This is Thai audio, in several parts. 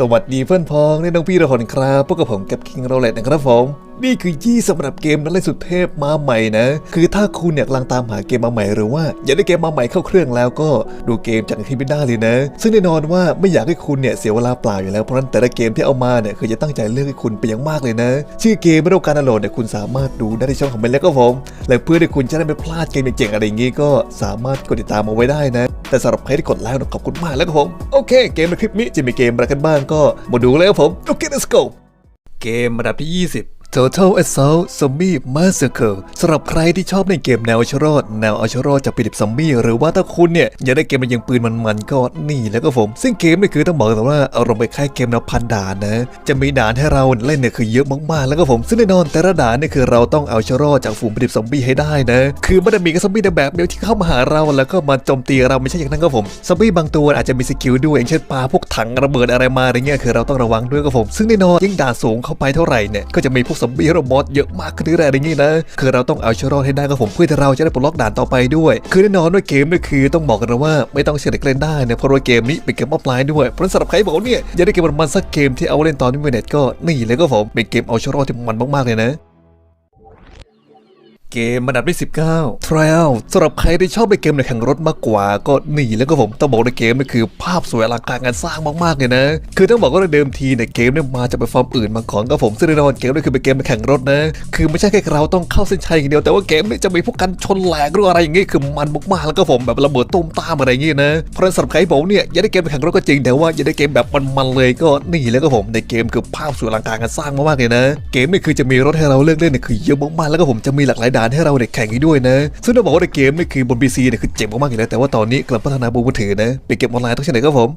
สวัสดีเพื่อนพ้องและน้องพี่ทุกคนครับพวกกับผมกับคิงโรเลตนะครับผมนี่คือยี่สำหรับเกมนั้นเลยสุดเทพมาใหม่นะ คือถ้าคุณเนี่ยกำลังตามหาเกมมาใหม่หรือว่าอยากได้เกมมาใหม่เข้าเครื่องแล้วก็ดูเกมจากคลิปไม่ได้เลยนะ ซึ่งแน่นอนว่าไม่อยากให้คุณเนี่ยเสียเวลาเปล่าอยู่แล้วเพราะนั้นแต่ละเกมที่เอามาเนี่ยคือจะตั้งใจเลือกให้คุณเป็นอย่างมากเลยนะ ชื่อเกมไม่ต้องการดาวน์โหลดเนี่ยคุณสามารถดูได้ในช่องของมันแล้วก็ผมและเพื่อที่คุณจะได้ไม่พลาดเกมเจ๋งๆอะไรอย่างงี้ก็สามารถกดติดตามเอาไว้ได้นะ แต่สำหรับใครที่กดไลค์ขอบคุณมากแล้วก็ผมโอเค เกมในคลิปนี้จะมีเกมอะไรกันบ้างก็มาดูเลยครับผมโอเค let's go เกมระดับที่ 20 Total Assault Zombie Massacre สำหรับใครที่ชอบเล่นเกมแนวอาชรอดแนวเอาชรอดจากปีดิบซอมบี้หรือว่าถ้าคุณเนี่ยอยากได้เกมมันยิงปืนมันๆก็นี่แล้วก็ผม ซึ่งเกมนี่คือต้องบอกเลยว่าอารมณ์ไปคล้ายเกมแนวพันด่านนะ จะมีด่านให้เราเล่นเนี่ยคือเยอะมากๆ แล้วก็ผมซึ่งแน่นอนแต่ละด่านเนี่ยคือเราต้องเอาชรอดจากฝูงปีดิบซอมบี้ให้ได้นะ คือไม่ได้มีแค่ซอมบี้ในแบบเดียวที่เข้ามาหาเราแล้วก็มาโจมตีเราไม่ใช่อย่างนั้นก็ผมซอมบี้บางตัวอาจจะมีสกิลด้วยอย่างเช่นปาพวกถังระเบิดอะไรมาอะไรเงี้ยคือเราต้องระวังด้วยก็ผม ซึ่งแน่นอนยิ่งด่านสูงเข้าไปเท่าไหร่เนี่ยก็จะมีพวกอมบี้โรบอทเยอะมากขึ้นเรื่อยๆอย่างนี้นะ คือเราต้องเอาชีวิตรอดให้ได้ก็ผมเพื่อที่เราจะได้ปลดล็อกด่านต่อไปด้วย คือแน่นอนว่าเกมนี่คือต้องบอกกันนะว่าไม่ต้องเชื่อเด็กเล่นได้นะเพราะว่าเกมนี้เป็นเกมออฟไลน์ด้วยเพราะนั้นสำหรับใครบอกเนี่ยอยากได้เกมมันสักเกมที่เอาเล่นตอนนี้เน็ตก็นี่เลยก็ผมเป็นเกมเอาชีวิตรอดที่มันมากๆเลยนะ เกมอันดับที่19 Trial สำหรับใครที่ชอบในเกมในแข่งรถมากกว่า ก็หนีแล้วก็ผมต้องบอกในเกมนี่คือภาพสวยอลังการงานสร้างมากๆเลยนะ คือต้องบอกว่าในเดิมทีในยเกมเนี่ยมาจากแพลตฟอร์มอื่นมาก่อนก็ผมซึ่งแน่นอนเกมนี่คือเป็นเกมในแข่งรถนะ คือไม่ใช่แค่เราต้องเข้าเส้นชัยอย่างเดียวแต่ว่าเกมนี่จะมีพวกกันชนแหลกหรืออะไรอย่างงี้คือมันมากๆแล้วก็ผมแบบระเบิดตุ้มตามอะไรอย่างงี้นะเพราะฉะนั้นสำหรับใครบอกเนี่ยอยากได้เกมในแข่งรถก็จริงแต่ว่าอยากได้เกมแบบมันๆเลยก็นี่แล้วก็ผมในเกมคือภาพสวยอลังการงานสร้างมากๆเลยนะ เกมนี่คือจะมีรถให้เราเลือกเล่นเนี่ยคือเยอะมากๆแล้วก็ผมจะมีหลากหลายด่านให้เราเนี่ยแข่งอีกด้วยนะ ซึ่งต้องบอกว่าในเกมนี่คือบน PC เนี่ยคือเจ๋งมากๆอยู่แล้วแต่ว่าตอนนี้กำลังพัฒนาบนมือถือนะเป็นเกมออนไลน์ต้องใช่ไหนครับผม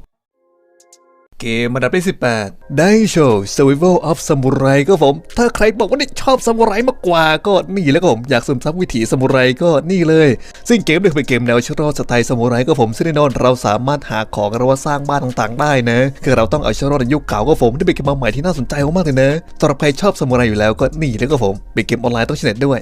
เกมอันดับที่ 18ได้โชว์ Survival of Samurai ก็ผม ถ้าใครบอกว่านี่ชอบซามูไรมากกว่าก็นี่แล้วก็ผม อยากซึมซับวิถีซามูไรก็นี่เลย ซึ่งเกมเนี่ยเป็นเกมแนวชรอดสไตล์ซามูไรก็ผม ซึ่งแน่นอนเราสามารถหาของหรือว่าสร้างบ้านต่างๆได้นะ คือเราต้องเอาชรอดในยุคเก่าก็ผมที่เป็นเกมใหม่ที่น่าสนใจมากๆเลยนะสำหรับใครชอบซามูไรอยู่แล้วก็นี่แล้วก็ผมเป็นเกมออนไลน์ต้องชน็ตด้วย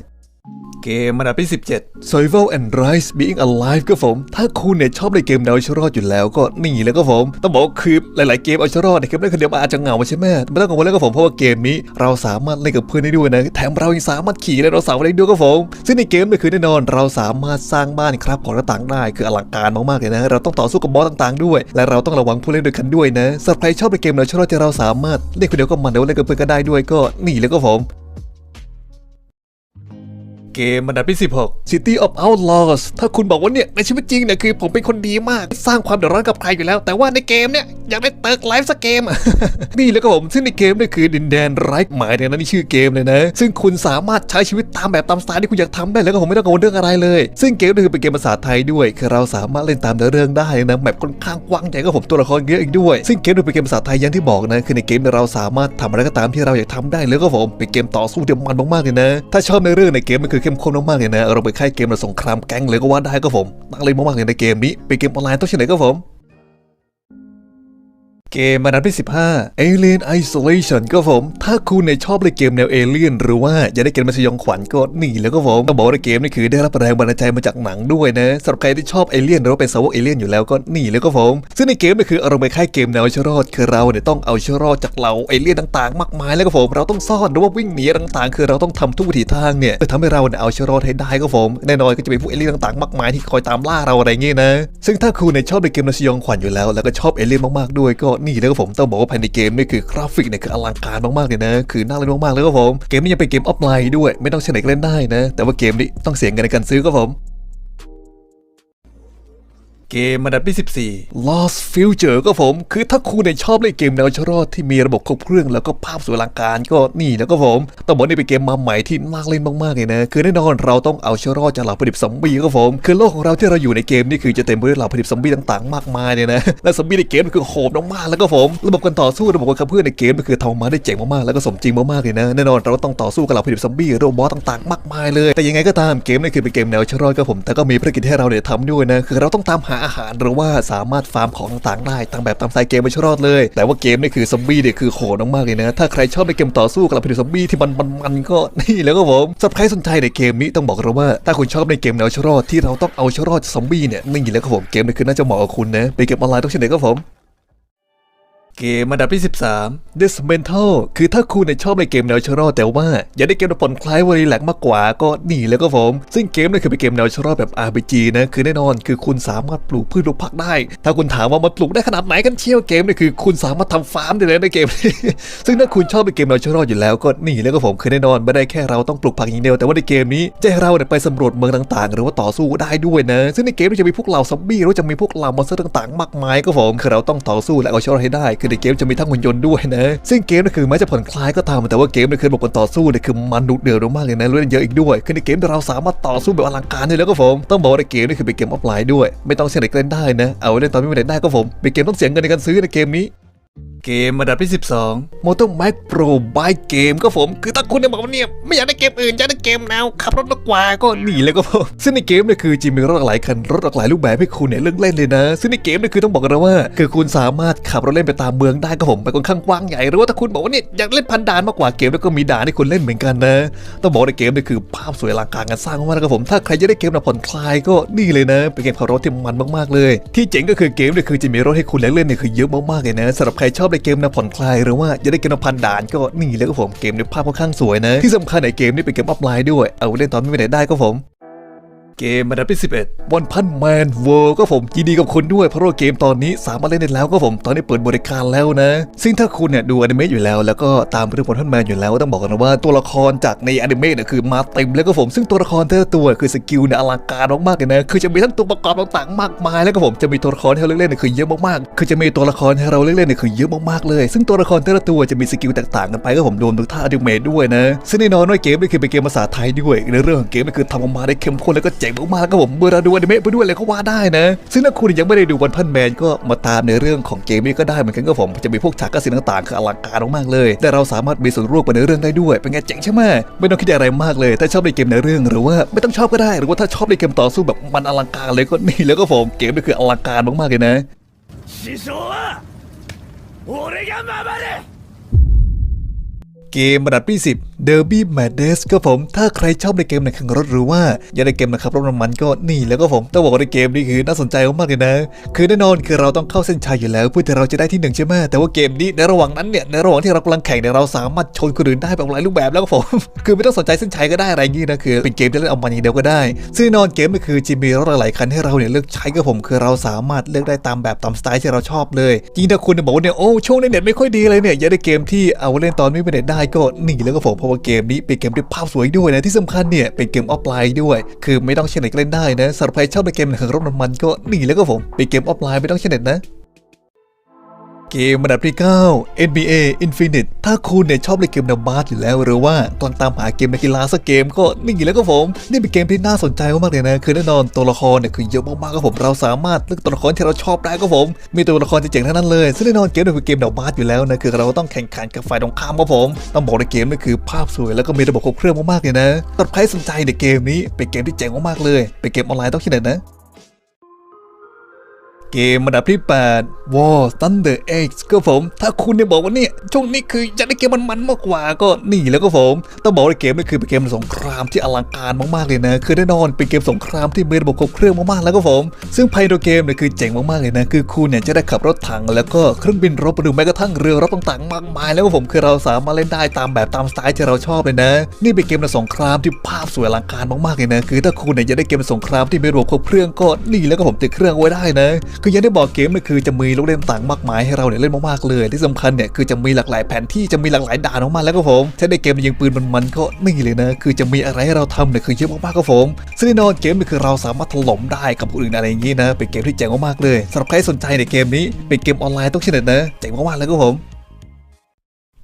เกมอันดับที่ 17 Survival and Rise Being Alive ก็ผม ถ้าคุณเนี่ยชอบในเกมแนวเอาชีวิตรอดอยู่แล้วก็นี่แล้วก็ผม ต้องบอกว่าคือหลาย ๆ เกมเอาชีวิตรอดนี่ยเกมได้คนเดียวมันอาจจะเหงาใช่ไหมไม่ต้องกังวลแล้วก็ผมเพราะว่าเกมนี้เราสามารถเล่นกับเพื่อนได้ด้วยนะแถมเรายังสามารถขี่ไดโนเสาร์ได้ด้วยก็ผมซึ่งในเกมเนี่ยคือแน่นอนเราสามารถสร้างบ้านครับของหน้าต่างได้คืออลังการมาก ๆ เลยนะเราต้องต่อสู้กับบอสต่าง ๆ ด้วย และเราต้องระวังผู้เล่นด้วยกันด้วยนะสำหรับใครชอบในเกมแนวเอาชีวิตรอดที่เราสามารถเล่นคนเดียวก็มันแต่ว่าเล่นกับเพื่อนก็ได้ด้วยก็นี่แล้วก็ผม เกมอันดับที่ 16 City of Outlaws ถ้าคุณบอกว่าเนี่ยในชีวิตจริงเนี่ยคือผมเป็นคนดีมาก สร้างความเดือดร้อนกับใครอยู่แล้ว แต่ว่าในเกมเนี่ยอยากได้เติร์กไลฟ์สักเกม นี่แล้วก็ผมซึ่งในเกมเนี่ยคือดินแดนไร้หมายเนี่ยนนี่ชื่อเกมเลยนะ ซึ่งคุณสามารถใช้ชีวิตตามแบบตามสไตล์ที่คุณอยากทำได้แล้วก็ผมไม่ต้องกังวลเรื่องอะไรเลย ซึ่งเกมนี่คือเป็นเกมภาษาไทยด้วย คือเราสามารถเล่นตามเนื้อเรื่องได้นะแบบค่อนข้างกว้างใหญ่ก็ผมตัวละครเยอะอีกด้วย ซึ่งเกมนี่เป็นเกมภาษาไทยอย่างที่บอกนะคือในเกมเราสามารถทำอะไรก็ตามที่เราอยากทำได้เลยก็ผมเป็นเกมต่อสู้ที่มันมากๆเลยนะ ถ้าชอบในเรื่องในเกมมันคือเข้มข้นมากๆเลยนะเราไปค่ายเกมระสงครามแก๊งเลยก็ว่าได้ก็ผมตั้งเลยมากๆเลยในเกมนี้เป็นเกมออนไลน์ต้องเฉลยก็ผม เกมอันดับที่ 15 Alien Isolation ก็ผม ถ้าคุณเนี่ยชอบเล่นเกมแนวเอเลี่ยนหรือว่าอยากได้เกมมาสยองขวัญก็นี่แล้วก็ผมต้องบอกว่าเกมนี่คือได้รับแรงบันดาลใจมาจากหนังด้วยนะสำหรับใครที่ชอบเอเลี่ยนหรือว่าเป็นสาวกเอเลี่ยนอยู่แล้วก็นี่แล้วก็ผม ซึ่งในเกมนี่คืออารมณ์ไปค่ายเกมแนวเชีวิตรอดคือเราเนี่ยต้องเอาเชีวิตรอดจากเหล่าเอเลี่ยนต่างๆ มากมายแล้วก็ผมเราต้องซ่อนหรือว่าวิ่งหนีต่างๆ คือเราต้องทำทุกวิถีทางเนี่ยเพื่อทำให้เราเนี่ยเอาเชีวิตรอดให้ได้ก็ผมแน่นอนก็จะมีพวกเอเลี่ยนต่างๆ มากมายที่คอยตามล่าเราอะไรเงี้ยนะ ซึ่งถ้าคุณเนี่ยชอบในเกมแนวสยองขวัญอยู่แล้ว แล้วก็ชอบเอเลี่ยนมากๆด้วยก็นี่แล้วก็ผมต้องบอกว่าภายในเกมนี่คือกราฟิกเนี่ยคืออลังการมากๆเลยนะ คือน่าเล่นมากๆเลยครับผม เกมนี้ยังเป็นเกมออฟไลน์ด้วย ไม่ต้องใช้ไหนก็เล่นได้นะ แต่ว่าเกมนี้ต้องเสียเงินในการซื้อก็ผม เกมอันดับที่ 14 Lost Future ก็ผม คือถ้าคุณเนี่ยชอบเล่นเกมแนวชรอดที่มีระบบครบเครื่องแล้วก็ภาพสวยอลังการก็นี่แล้วก็ผมต้องบอกนี่เป็นเกมมาใหม่ที่น่าเล่นมากๆเลยนะ คือแน่นอนเราต้องเอาชรอดจากเหล่าผลิตซอมบี้ก็ผม คือโลกของเราที่เราอยู่ในเกมนี่คือจะเต็มไปด้วยเหล่าผลิตซอมบี้ต่างๆ มากมายเลยนะ และซอมบี้ในเกมมันคือโหดมากๆแล้วก็ผม ระบบการต่อสู้ระบบการขับเคลื่อนในเกมมันคือทำมาได้เจ๋งมากๆแล้วก็สมจริงมากๆเลยนะแน่นอนเราต้องต่อสู้กับเหล่าผลิตซอมบี้โรบอทต่างๆ มากมายเลย แต่ยังไงก็ตามเกมนี่คือเป็นเกมแนวชรอดก็ผม แต่ก็มีภารกิจให้เราเนี่ยทำด้วยนะคือเราต้องตามหาอาหารหรือว่าสามารถฟาร์มของต่างๆได้ตามแบบตามสไตล์เกมไม่ชรอดเลย แต่ว่าเกมนี่คือซอมบี้เนี่ยคือโหดมากๆเลยนะ ถ้าใครชอบในเกมต่อสู้กับเหล่าผลิตซอมบี้ที่มันมันๆก็นี่แล้วก็ผมสำหรับใครสนใจในเกมนี้ต้องบอกเราว่า ถ้าคุณชอบในเกมแนวชรอดที่เราต้องเอาชรอดจากซอมบี้เนี่ยนี่แล้วก็ผมเกมนี้คือน่าจะเหมาะกับคุณนะเป็นเกมออนไลน์ต้องเช่นเดียวกับผม เกมอันดับที่ 13 Dismental คือถ้าคุณเนี่ยชอบในเกมแนวชรอแต่ว่า อยากได้เกมผ่อนคลายวอรีแลกมากกว่าก็นี่แล้วก็ผม ซึ่งเกมนี้คือเป็นเกมแนวชรอแบบ RPG นะ คือแน่นอนคือคุณสามารถปลูกพืชปลูกผักได้ ถ้าคุณถามว่ามันปลูกได้ขนาดไหนกันเชี่ยวเกมนี่คือคุณสามารถทำฟาร์มได้เลยในเกมซึ่งถ้าคุณชอบในเกมแนวชรออยู่แล้วก็นี่แล้วก็ผมคือแน่นอนไม่ได้แค่เราต้องปลูกผักอย่างเดียวแต่ว่าในเกมนี้จะให้เราเนี่ยไปสำรวจเมืองต่างๆ หรือว่าต่อสู้ได้ด้วยนะ ซึ่งในเกมนี้จะมีพวกเหล่าซอมบี้หรือจะมีพวกเหล่ามอนสเตอร์ต่าง ๆ มากมายก็ผมคือเราต้องต่อสู้และเอาชนะให้ได้คือในเกมจะมีทั้งหุ่นยนต์ด้วยนะ ซึ่งเกมนี่คือแม้จะผ่อนคลายก็ตามแต่ว่าเกมนี่คือระบบการต่อสู้เนี่ยคือมันดุเดือดมากเลยนะเล่นเยอะอีกด้วย คือในเกมเราสามารถต่อสู้แบบอลังการได้แล้วก็ผมต้องบอกว่าในเกมนี่คือเป็นเกมออฟไลน์ด้วย ไม่ต้องเสียเด็กเล่นได้นะเอาไว้เล่นตอนไม่มีเด็กได้ก็ผมเป็นเกมต้องเสียเงินในการซื้อในเกมนี้ เกมอันดับที่ 12 Motor Max Pro by Game ก็ผม คือถ้าคุณเนี่ยบอกว่าเนี่ยไม่อยากได้เกมอื่นอยากได้เกมแนวขับรถมากว่าก็หนีเลยก็ผม ซึ่งในเกมเนี่ยคือจะมีรถหลายคันรถหลายรูปแบบให้คุณเนี่ยเลือกเล่นเลยนะ ซึ่งในเกมเนี่ยคือต้องบอกกันนะว่า คือคุณสามารถขับรถเล่นไปตามเมืองได้ก็ผมไปค่อนข้างกว้างใหญ่หรือว่าถ้าคุณบอกว่าเนี่ยอยากเล่นพันด่านมากกว่าเกมแล้วก็มีด่านให้คุณเล่นเหมือนกันนะ ต้องบอกในเกมเนี่ยคือภาพสวยอลังการงานสร้างมากนะครับผมถ้าใครจะได้เกมแบบผ่อนคลายก็นี่เลยนะเป็นเกมขับรถที่มันมากๆเลย ที่เจ๋งก็คือเกมเนี่ยคือจะมีรถให้คุณเล่นเนี่ยคือเยอะมากๆเลยนะสำหรับใครชอบในเกมนะผ่อนคลายหรือว่าจะได้เกมพันด่านก็นี่เลยครับผมเกมในภาพค่อนข้างสวยนะที่สำคัญในเกมนี่เป็นเกมออฟไลน์ด้วย เอาเล่นตอนไม่ไปไหนได้ก็ผม เกมอันดับที่11 One Punch Man World ก็ผมยินดีกับคุณด้วยเพราะว่าเกมตอนนี้สามารถเล่นได้แล้วก็ผมตอนนี้เปิดบริการแล้วนะ ซึ่งถ้าคุณเนี่ยดูอนิเมะอยู่แล้ว แล้วก็ตามเรื่อง One Punch Man อยู่แล้วต้องบอกกันนะว่าตัวละครจากในอนิเมะเนี่ยคือมาเต็มแล้วก็ผมซึ่งตัวละครแต่ละตัวคือสกิลเนี่ยอลังการมากๆเลยนะคือจะมีทั้งตัวประกอบต่างๆมากมาย แล้วก็ผมจะมีตัวละครให้เราเล่นๆเนี่ยคือเยอะมากๆคือจะมีตัวละครให้เราเล่นๆเนี่ยคือเยอะมากๆเลย ซึ่งตัวละครแต่ละตัวจะมีสกิลแตกต่างกันไปก็ผมรวมถึงท่าอนิเมะด้วยนะซึ่งแน่นอนว่าเกมนี่คือเป็นเกมภาษาไทยด้วยในเรื่องของเกมนี่คือทำออกมาได้เข้มข้นแล้วก็เจจ๋งมากๆครับผมเมื่อเราดูอนิเมะไปด้วยเลยก็ว่าได้นะ ซึ่งถ้าคุณยังไม่ได้ดูวันพันแมนก็มาตามในเรื่องของเกมนี้ก็ได้เหมือนกันก็ผมจะมีพวกฉากกระสีต่างๆคืออลังการมากๆเลย แต่เราสามารถมีส่วนร่วมไปในเรื่องได้ด้วยเป็นไงเจ๋งใช่ไหมไม่ต้องคิดอะไรมากเลย ถ้าชอบในเกมในเรื่องหรือว่าไม่ต้องชอบก็ได้ หรือว่าถ้าชอบในเกมต่อสู้แบบมันอลังการเลยก็นี่แล้วก็ผมเกมนี่คืออลังการมากๆเลยนะเกมระดับที่10เกมระดับที่10 Derby Madness ก็ผม ถ้าใครชอบในเกมในแข่งรถหรือว่า อยากในเกมนะครับรถน้ำมันก็นี่แล้วก็ผมต้องบอกว่าในเกมนี้คือน่าสนใจมากเลยนะ คือแน่นอนคือเราต้องเข้าเส้นชัยอยู่แล้ว เพื่อที่เราจะได้ที่หนึ่งใช่ไหมแต่ว่าเกมนี้ในระหว่างนั้นเนี่ยในระหว่างที่เรากำลังแข่งเนี่ยเราสามารถชนคนอื่นได้แบบหลายรูปแบบแล้วก็ผม คือไม่ต้องสนใจเส้นชัยก็ได้อะไรอย่างงี้นะคือเป็นเกมที่เล่นเอามันอย่างเดียวก็ได้ซึ่งแน่นอนเกมก็คือจะมีรถหลายคันให้เราเนี่ยเลือกใช้ก็ผม คือเราสามารถเลือกได้ตามแบบตามสไตล์ที่เราชอบเลยจริงถ้าคุณบอกว่าเนี่ยโอ้ช่วงนี้เน็ตไม่ค่อยดีเลยเนี่ยอยากได้เกมที่เอาเล่นตอนไม่มีเน็ตได้ก็นี่แล้วก็ผมเราะว่าเกมนี้เป็นเกมที่ภาพสวยด้วยนะที่สำคัญเนี่ยเป็นเกมออฟไลน์ด้วย คือไม่ต้องใช้เน็ตเล่นได้นะสำหรับใครชอบในเกมแข่งรถน้ำมันก็นี่แล้วก็ผมเป็นเกมออฟไลน์ไม่ต้องใช้เน็ตนะ เกมอันดับที่ 9 NBA Infinite ถ้าคุณเนี่ยชอบเล่นเกมแนวบาสอยู่แล้ว หรือว่ากำลังตามหาเกมในกีฬาสักเกมก็นี่แล้วก็ผม นี่เป็นเกมที่น่าสนใจมากๆเลยนะ คือแน่นอนตัวละครเนี่ยคือเยอะมากๆก็ผมเราสามารถเลือกตัวละครที่เราชอบได้ก็ผม มีตัวละครเจ๋งๆทั้งนั้นเลยซึ่งแน่นอนเกมเนี่ยคือเกมแนวบาสอยู่แล้วนะคือเราต้องแข่งขันกับฝ่ายตรงข้ามก็ผมต้องบอกในเกมนี่คือภาพสวยแล้วก็มีระบบครบเครื่องมากๆเลยนะตัดใครสนใจในเกมนี้เป็นเกมที่เจ๋งมากๆเลยเป็นเกมออนไลน์ต้องคิดหน่อยนะ เกมอันดับที่ 8 War Thunder X ก็ผม ถ้าคุณเนี่ยบอกว่าเนี่ยช่วงนี้คืออยากได้เกมมันๆมากกว่าก็นี่แล้วก็ผม ต้องบอกว่าเกมนี้คือเป็นเกมสงครามที่อลังการมากๆเลยนะ คือแน่นอนเป็นเกมสงครามที่มีระบบครบเครื่องมากๆแล้วก็ผม ซึ่งภายในเกมเนี่ยคือเจ๋งมากๆเลยนะ คือคุณเนี่ยจะได้ขับรถถัง แล้วก็เครื่องบินรบหรือแม้กระทั่งเรือรบต่างๆ มากมาย แล้วก็ผมคือเราสามารถเล่นได้ตามแบบตามสไตล์ที่เราชอบเลยนะ นี่เป็นเกมสงครามที่ภาพสวยอลังการมากๆเลยนะ คือถ้าคุณเนี่ยอยากได้เกมสงครามที่มีระบบครบเครื่องก็นี่แล้วก็ผมติดเครื่องไว้ได้นะคืออยังได้บอกเกมเนี่ยคือจะมีลูกเล่นต่างมากมายให้เราเนี่ยเล่นมากๆเลยที่สำคัญเนี่ยคือจะมีหลากหลายแผนที่จะมีหลากหลายด่านออกมาแล้วก็ผมถ้าได้เกมยิงปืนมันๆก็นี่เลยนะคือจะมีอะไรให้เราทำเนี่ยคือเยอะมากๆก็ผมซึ่งแน่นอนเกมเนี่ยคือเราสามารถถล่มได้กับคนอื่นอะไรอย่างงี้นะเป็นเกมที่เจ๋งมากๆเลยสำหรับใครสนใจในเกมนี้เป็นเกมออนไลน์ต้องเช่นนะเจ๋งมากๆแล้วก็ผม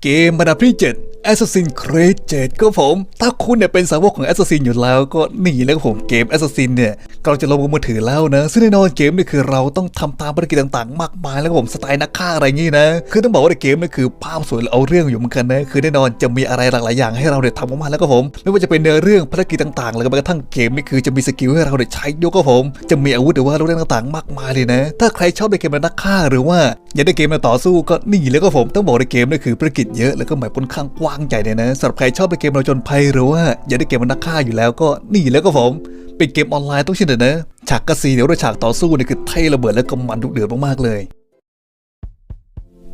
เกมอันดับที่ 7 Assassin's Creed 7ก็ผม ถ้าคุณเนี่ยเป็นสาวกของ Assassin อยู่แล้วก็นี่แล้วก็ผมเกม Assassin เนี่ยกำลังจะลงบนมือถือแล้วนะ ซึ่งแน่นอนเกมนี่คือเราต้องทำตามภารกิจต่างๆ มากมายแล้วก็ผมสไตล์นักฆ่าอะไรอย่างงี้นะ คือต้องบอกว่าในเกมนี่คือภาพสวยและเอาเรื่องอยู่เหมือนกันนะ คือแน่นอนจะมีอะไรหลากหลายอย่างให้เราเนี่ยทำออกมาแล้วก็ผม ไม่ว่าจะเป็นเนื้อเรื่องภารกิจต่างๆ แล้วก็แม้กระทั่งเกมนี่คือจะมีสกิลให้เราเนี่ยใช้ด้วยก็ผม จะมีอาวุธหรือว่าลูกเล่นต่างๆ มากมายเลยนะ ถ้าใครชอบในเกมนักฆ่าหรือว่าอยากได้เกมมาต่อสู้ก็นี่แล้วก็ผมต้องบอกในเกมนี่คือภารกิจเยอะแล้วก็หมายค่อนข้างกว้างใหญ่เลยนะสำหรับใครชอบไปเกมเราจนภัยหรือว่าอยากได้เกมมันนักฆ่าอยู่แล้วก็นี่แล้วก็ผม เป็นเกมออนไลน์ต้องเช่นเดียวนะฉากกระสีเดี๋ยวด้วยฉากต่อสู้เนี่ยคือเท่ระเบิดและก็มันดุเดือดมากๆเลย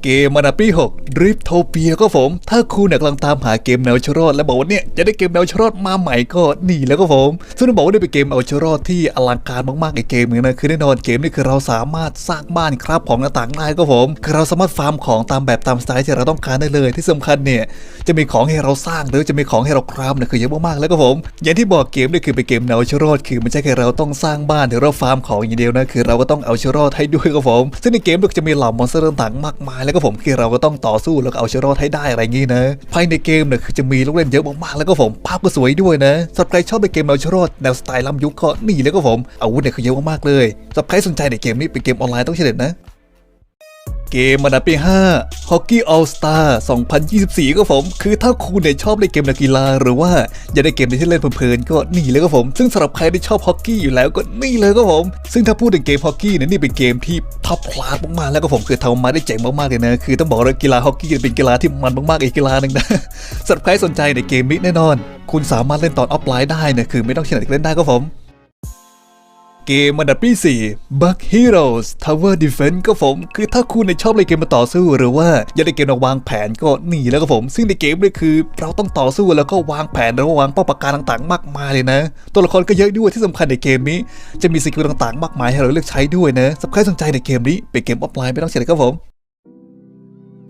เกมมานาปี6 Drift t o p i a ก็ผม ถ้าคุณเนี่ยกำลังตามหาเกมแนวชรอดและบอกว่าเนี่ยจะได้เกมแนวชรอดมาใหม่ก็นี่แล้วก็ผม ซึ่งต้องบอกว่านี่เป็นเกมแนวชรอดที่อลังการมากๆอีกเกมนึงนะคือแน่นอนเกมนี้คือเราสามารถสร้างบ้านครับของต่างๆได้ก็ผมคือเราสามารถฟาร์มของตามแบบตามสไตล์ที่เราต้องการได้เลยที่สำคัญเนี่ยจะมีของให้เราสร้างหรือจะมีของให้เราคราฟเนี่ยคือเยอะมากๆแล้วก็ผม อย่างที่บอกเกมนี่คือเป็นเกมแนวชรอดคือไม่ใช่แค่เราต้องสร้างบ้านหรือเราฟาร์มของอย่างเดียวนะคือเราก็ต้องเอาชรอดให้ด้วยก็ผมซึ่งในเกมก็จะมีเหล่ามอนสเตอร์ต่างๆมากมายแล้วก็ผมคือเราก็ต้องต่อสู้แล้วก็เอาชรอดให้ได้อะไรงี้นะภายในเกมเนี่ยคือจะมีลูกเล่นเยอะมากๆแล้วก็ผมภาพก็สวยด้วยนะสำหรับใครชอบในเกมแนวชรอดแนวสไตล์ล้ำยุคก็นี่แล้วก็ผมอาวุธเนี่ยคือเยอะมากๆเลยสำหรับใครสนใจในเกมนี้เป็นเกมออนไลน์ต้องเฉลยนะ เกมมันดับปี5 Hockey All Star 2024ก็ผม คือถ้าคุณเนี่ยชอบเล่นเกมนักกีฬา หรือว่าอยากได้เกมที่เล่นเพลินๆก็นี่เลยก็ผม ซึ่งสำหรับใครที่ชอบฮอกกี้อยู่แล้วก็นี่เลยก็ผม ซึ่งถ้าพูดถึงเกมฮอกกี้เนี่ยนี่เป็นเกมที่ท็อปคลาสมากๆแล้วก็ผมคือทำมาได้เจ๋งมากๆเลยนะคือต้องบอกเลยกีฬาฮอกกี้เป็นกีฬาที่มันมากๆอีกกีฬาหนึ่งนะสำหรับใครสนใจในเกมนี้แน่นอน คุณสามารถเล่นตอนออฟไลน์ได้นะคือไม่ต้องเชื่อเด็กเล่นได้ก็ผม เกมอันดับที่ 4 Bug Heroes Tower Defense ก็ผม คือถ้าคุณในชอบเล่นเกมมาต่อสู้ หรือว่าอยากเล่นเกมมาวางแผนก็นี่แล้วก็ผม ซึ่งในเกมนี่คือ เราต้องต่อสู้แล้วก็วางแผนแล้วก็วางเป้าประการต่างๆ มากมายเลยนะ ตัวละครก็เยอะด้วยที่สำคัญในเกมนี้ จะมีสกิลต่างๆ มากมายให้เราเลือกใช้ด้วยนะสำหรับใครสนใจในเกมนี้เป็นเกมออฟไลน์ไม่ต้องเสียเลยครับผม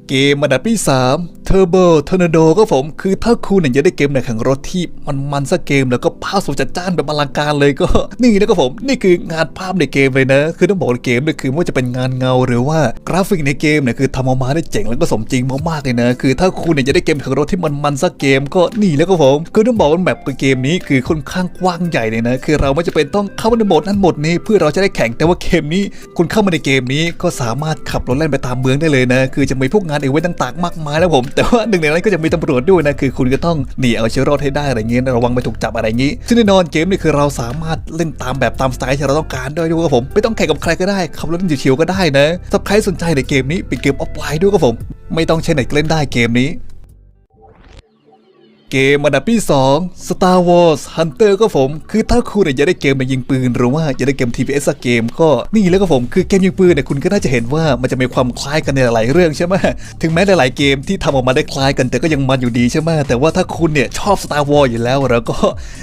เกมอันดับที่ 3 Turbo Tornado ก็ผม คือถ้าคุณเนี่ยอยากได้เกมในแข่งรถที่มันมันสักเกมแล้วก็ภาพสวยจัดจ้านแบบอลังการเลยก็ นี่นะก็ผม นี่คืองานภาพในเกมเลยนะ คือต้องบอกว่าเกมเนี่ยคือไม่ว่าจะเป็นงานเงาหรือว่ากราฟิกในเกมเนี่ยคือทำออกมาได้เจ๋งแล้วก็สมจริงมากๆเลยนะ คือถ้าคุณเนี่ยอยากได้เกมแข่งรถที่มันมันสักเกมก็นี่แล้วก็ผม คือต้องบอกว่าแบบเกมนี้คือค่อนข้างกว้างใหญ่เลยนะ คือเราไม่จะเป็นต้องเข้ามาในโหมดนั้นโหมดนี้เพื่อเราจะได้แข่งแต่ว่าเกมนี้ คุณเข้ามาในเกมนี้ก็สามารถขับรถเล่นไปตามเมืองได้เลยนะ คือจะมีพวกงานอีเวนต์ต่างๆมากมายแล้วผม แต่ว่าหนึ่งในนั้นก็จะมีตำรวจด้วยนะคือคุณก็ต้องหนีเอาเชื้อโรคให้ได้อะไรเงี้ยระวังไม่ถูกจับอะไรงี้ซึ่งแน่นอนเกมนี่คือเราสามารถเล่นตามแบบตามสไตล์ที่เราต้องการด้วยด้วยครับผมไม่ต้องแข่งกับใครก็ได้ขับรถเฉียวๆก็ได้นะสับใครสนใจในเกมนี้เป็นเกมออฟไลน์ด้วยครับผม ไม่ต้องใช้เน็ตก็เล่นได้เกมนี้ เกมอันดับที่ 2 Star Wars Hunter ก็ผม คือถ้าคุณเนี่ยอยากได้เกมมายิงปืน หรือว่าอยากได้เกม TPS สักเกมก็นี่แล้วก็ผมคือเกมยิงปืนเนี่ยคุณก็น่าจะเห็นว่ามันจะมีความคล้ายกันในหลายเรื่องใช่ไหมถึงแม้หลายๆเกมที่ทำออกมาได้คล้ายกันแต่ก็ยังมันอยู่ดีใช่ไหมแต่ว่าถ้าคุณเนี่ยชอบ Star Wars อยู่แล้วแล้วก็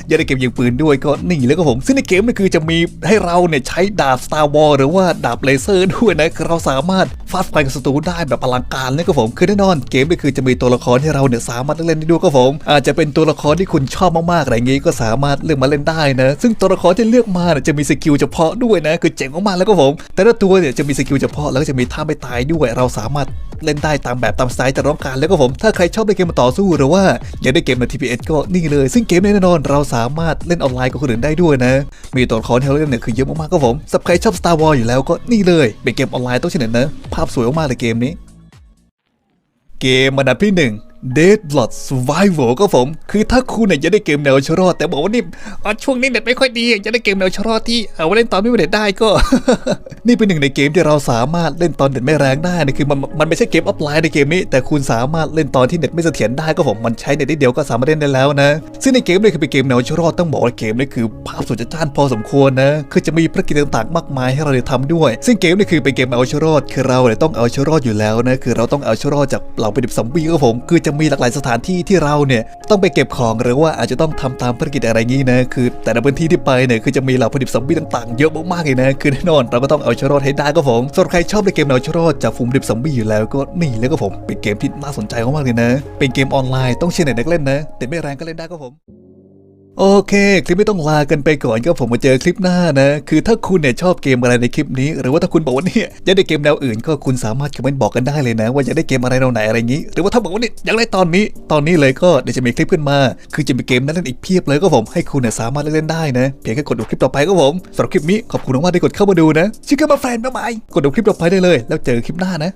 อยากได้เกมยิงปืนด้วยก็นี่แล้วก็ผม ซึ่งในเกมนี่คือจะมีให้เราเนี่ยใช้ดาบ Star Wars หรือว่าดาบเลเซอร์ด้วยนะเราสามารถาดฟันกับศัตรูได้แบบอลังการเลยก็ผมคือแน่นอนเกมนี่คือจะมีตัวละครที่เราเนี่ยสามารถเล่นได้ด้วยก็ผมอาจจะเป็นตัวละครที่คุณชอบมากๆอะไรอย่างงี้ก็สามารถเลือกมาเล่นได้นะ ซึ่งตัวละครที่เลือกมาเนี่ยจะมีสกิลเฉพาะด้วยนะคือเจ๋งมากๆแล้วก็ผม แต่ละตัวเนี่ยจะมีสกิลเฉพาะแล้วก็จะมีท่าไม่ตายด้วย เราสามารถ เล่นได้ตามแบบตามสไตล์แต่ร้องการแล้วก็ผม ถ้าใครชอบเล่นเกมมาต่อสู้หรือว่าอยากได้เกมใน TPS ก็นี่เลย ซึ่งเกมนี้แน่นอนเราสามารถเล่นออนไลน์กับคนอื่นได้ด้วยนะ มีตัวละครที่เราเล่นเนี่ยคือเยอะมากๆก็ผมสับใครชอบ Star Wars อยู่แล้วก็นี่เลยเป็นเกมออนไลน์ต้องเช่นนั้นะภาพสวยมากๆเลยเกมนี้ เกมอันดับที่ 1 Dead Blood Survival ก็ผม คือถ้าคุณเนี่ยจะได้เกมแนวชรอด แต่บอกว่านี่ช่วงนี้เน็ตไม่ค่อยดีจะได้เกมแนวชรอดที่เอาไว้เล่นตอนไม่มีเน็ตได้ก็ นี่เป็นหนึ่งในเกมที่เราสามารถเล่นตอนเน็ตไม่แรงได้นะคือมันมันไม่ใช่เกมออฟไลน์ในเกมนี้ แต่คุณสามารถเล่นตอนที่เน็ตไม่เสถียรได้ก็ผมมันใช้เน็ตนิดเดียวก็สามารถเล่นได้แล้วนะ ซึ่งในเกมนี้คือเป็นเกมแนวชรอดต้องบอกว่าเกมนี้คือภาพสวยจัดจ้านพอสมควรนะคือจะมีภารกิจต่างๆ มากมายให้เราได้ทำด้วย ซึ่งเกมนี้คือเป็นเกมเอาชรอดคือเราเนี่ยต้องเอาชรอดอยู่แล้วนะคือเราต้องเอาชรอดจากเหล่าเป็นดิบซอมบี้ก็ผมคือจะมีหลากหลายสถานที่ที่เราเนี่ยต้องไปเก็บของหรือว่าอาจจะต้องทำตามภารกิจอะไรงี้นะคือแต่ละพื้นที่ที่ไปเนี่ยคือจะมีเหล่าผลิตสัมบี้ต่างๆเยอะมากๆเลยนะคือแน่นอนเราก็ต้องเอาชรอดให้ได้ก็ผมส่วนใครชอบในเกมแนวชรอดจากฟูมดิบสัมบี้อยู่แล้วก็นี่แล้วก็ผมเป็นเกมที่น่าสนใจมากๆเลยนะ เป็นเกมออนไลน์ต้องเชียร์เน็ตนักเล่นนะแต่ไม่แรงก็เล่นได้ก็ผม โอเค คลิปไม่ต้องลากันไปก่อนก็ผมมาเจอคลิปหน้านะ คือถ้าคุณเนี่ยชอบเกมอะไรในคลิปนี้ หรือว่าถ้าคุณบอกว่าเนี่ยอยากได้เกมแนวอื่นก็คุณสามารถคอมเมนต์บอกกันได้เลยนะ ว่าอยากได้เกมอะไรแนวไหนอะไรอย่างนี้ หรือว่าถ้าบอกว่าเนี่ยอยากได้ตอนนี้ ตอนนี้เลยก็เดี๋ยวจะมีคลิปขึ้นมา คือจะมีเกมนั้นเล่นอีกเพียบเลยก็ผมให้คุณเนี่ยสามารถเล่นได้นะเพียงแค่กดดูคลิปต่อไปก็ผมสำหรับคลิปนี้ขอบคุณมากที่กดเข้ามาดูนะชื่อกันมาแฟนบ๊ายบายกดดูคลิปต่อไปได้เลย แล้วเจอคลิปหน้านะ